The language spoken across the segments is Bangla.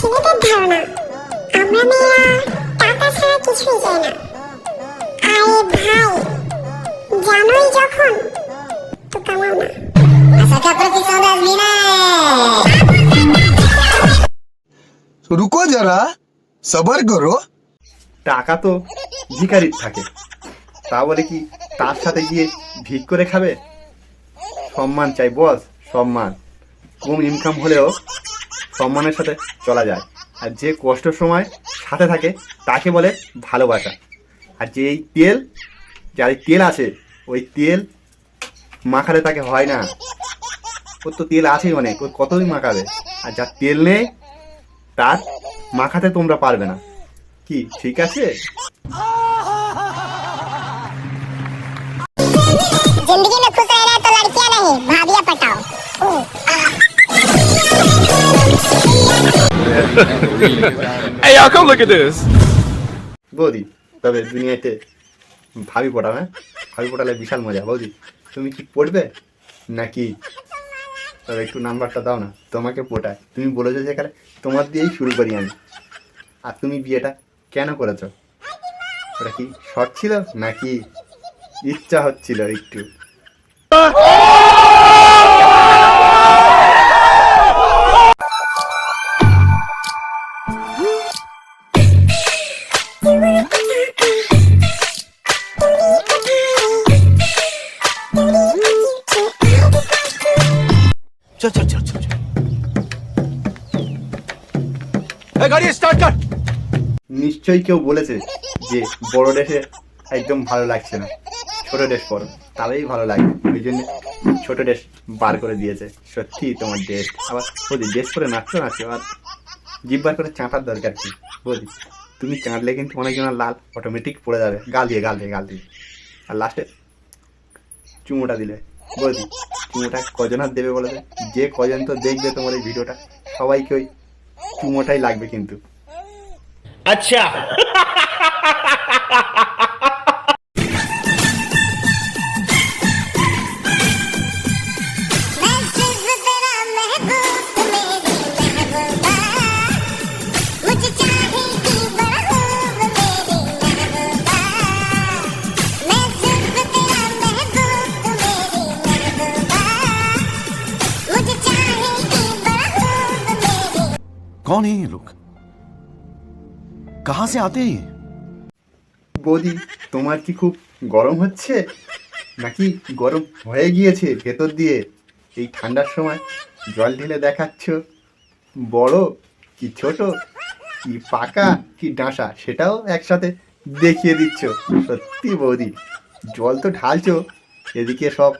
ছেলেদের ধারণা। আমরা মেয়েরা টাকা ছাড়া কিছুই চাই না। আরে ভাই জানোই যখন তো কামাও না। রুকো যারা সবার করো। টাকা তো ভিকারির থাকে। তা বলে কি তার সাথে গিয়ে ভিক করে খাবে? সম্মান চাই বস সম্মান। কম ইনকাম হলেও সম্মানের সাথে চলা যায়। আর যে কষ্টের সময় সাথে থাকে, তাকে বলে ভালোবাসা। আর যে এই তেল, যার তেল আছে, ওই তেল মাখালে তাকে হয় না। ওর তো তেল আছেই অনেক, ওর কতই মাখাবে? আর যার তেল নেই, তার মাখাতে তোমরা পারবে না। কি, ঠিক আছে? Hey, y'all, come look at this. বৌদি তবে দুনিয়াতে ভাবি পড়াও হ্যাঁ? ভাবি পড়ালে বিশাল মজা। বৌদি তুমি কি পড়বে? নাকি? তবে একটু নাম্বারটা দাও না তোমাকে পটায় তুমি বলেছ যেখানে তোমার দিয়েই শুরু করি আমি। আর তুমি বিয়েটা কেন করেছ? ওটা কি শর্ট ছিল? নাকি ইচ্ছা হচ্ছিল একটু? গাড়ি স্টার্ট কর। নিশ্চয়ই কেউ বলেছে যে বড় ড্রেসে একদম ভালো লাগছে না। ছোট ড্রেস পর তবেই ভালো লাগে। ওই জন্য ছোট ড্রেস বার করে দিয়েছে। সত্যি তোমার ড্রেস আবার বলি ড্রেস করে নাচছো নাচছো আর জিভ বার করে চাঁটার দরকার কি? বলি তুমি চাঁটলে কিন্তু অনেকজনের লাল অটোমেটিক পড়ে যাবে। গাল দিয়ে গাল দিয়ে গাল দিয়ে। আর লাস্টে চুমোটা দিলে। বলছি চুমোটা কজন দেবে বলে যে কজন তো দেখবে তোমার এই ভিডিওটা সবাইকে ওই চুমোটাই লাগবে কিন্তু। मैं कौन है ये लोग कहाँ से आते हैं ये বৌদি তোমার কি খুব গরম হচ্ছে নাকি গরম হয়ে গিয়েছে ভেতর দিয়ে এই ঠান্ডার সময় জল ঢেলে দেখাচ্ছ বড় কি ছোট কি পাকা কি ডাঁসা সেটাও একসাথে দেখিয়ে দিচ্ছ সত্যি বৌদি জল তো ঢালছো এদিকে সব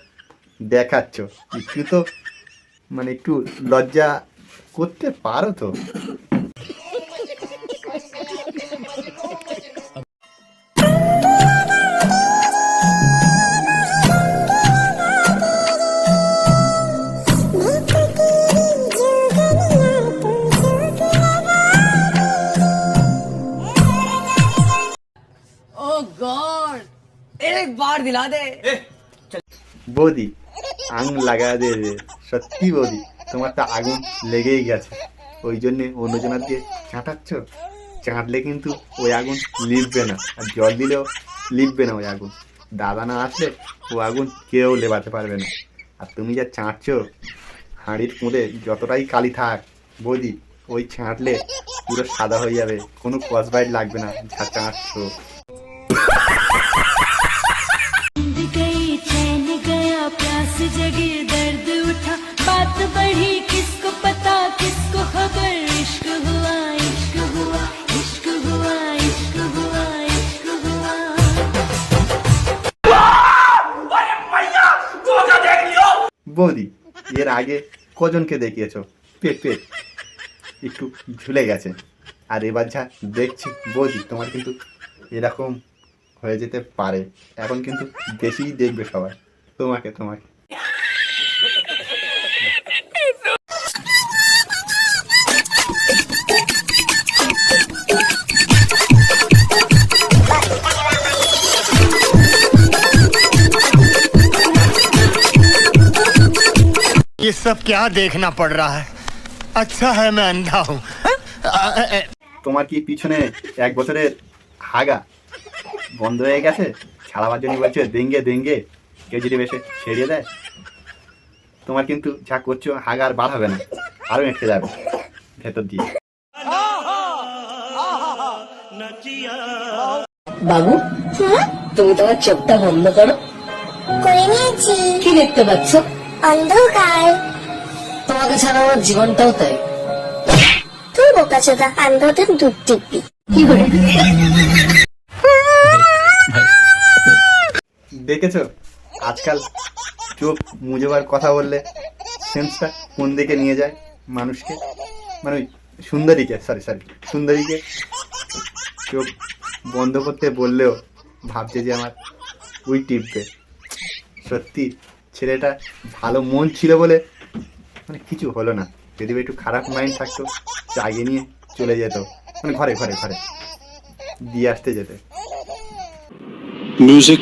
দেখাচ্ছ একটু তো মানে একটু লজ্জা করতে পারো তো ओह गॉड एक बार दिला दे বৌদি আগুন তোমার আগুন লেগেই গেছে। ওই জন্যে অন্যজনের দিয়ে চাঁটাচ্ছ। চাঁটলে কিন্তু ওই আগুন লিখবে না। আর জল দিলেও লিখবে না ওই আগুন। দাদা না আসলে ও আগুন কেউ লেবাতে পারবে না। আর তুমি যা চাঁটছো, হাঁড়ির কুঁদে যতটাই কালি থাক, বৌদি, ওই ছাঁটলে পুরো সাদা হয়ে যাবে। কোনো কসবাইট লাগবে না, যা চাঁটছো। আগে কজনকে দেখিয়েছো? পেট পেট। একটু ঝুলে গেছে। আর এবার যা দেখছি, বৌদি, তোমার কিন্তু এরকম হয়ে যেতে পারে। এখন কিন্তু বেশিই দেখবে সবাই। তোমাকে তোমাকে। सब क्या देखना पड़ रहा है अच्छा है मैं अंधा हूँ তোমার কি পিছনে এক বছরের হাগা বন্ধ হয়ে গেছে ছাড়াবার জন্য বলছো দেঙ্গে দেঙ্গে কেউ যদি বেশি ছেড়িয়ে দেয় তোমার কিন্তু যা করছো হাগা আর বার হবে না আরও এঁটে যাবে ভেতর দিয়ে বাবু তুমি তোমার চোখটা বন্ধ করো করে নিয়েছি কি দেখতে পাচ্ছ অন্ধকার তোমাকে ছাড়া আমার জীবনটাও তাই। তুই বোকা চোদা অন্ধদের দুধ টিপি কি করে? দেখেছ? আজকাল চোখ মুজেবার কথা বললে সেন্সটা কোন দিকে নিয়ে যায় মানুষকে? মানে ওই সুন্দরীকে সরি সরি সুন্দরীকে চোখ বন্ধ করতে বললেও ভাবছে যে আমার ওই টিপবে। সত্যি ছেলেটা ভালো মন ছিল বলে মানে কিছু হলো না। যদি একটু খারাপ মাইন্ড থাকতো চাগিয়ে নিয়ে চলে যেত। মানে ঘরে ঘরে ঘরে। দিয়ে আসতে যেতে। Music.